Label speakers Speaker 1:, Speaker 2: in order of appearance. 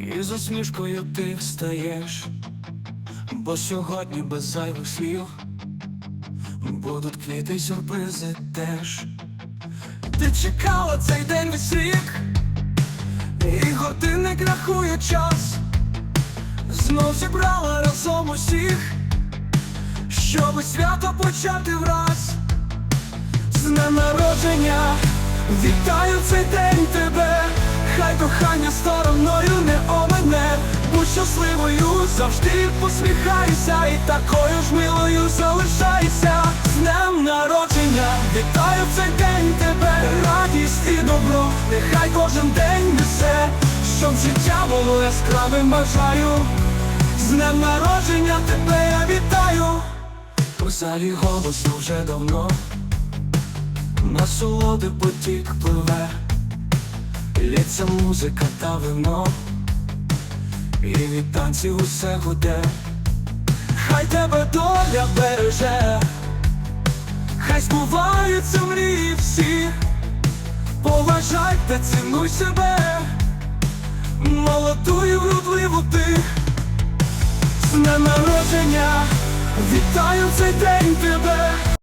Speaker 1: І з усмішкою ти встаєш, бо сьогодні без зайвих слів будуть квіти й сюрпризи теж. Ти чекала цей день весь рік, і годинник рахує час, знов зібрала разом усіх, щоби свято почати враз. З днем народження, вітаю цей день завжди посміхайся, і такою ж милою залишайся. З днем народження, вітаю цей день. Тебе, радість і добро, нехай кожен день несе, щоб життя було яскравим. Бажаю. З днем народження тебе я вітаю. У залі голосно вже давно. Насолоди потік пливе, лється музика та вино, і від танців усе гуде, хай тебе доля береже, хай збуваються мрії всі, поважай та цінуй себе, молоду і вродливу ти, з днем народження, вітаю цей день тебе.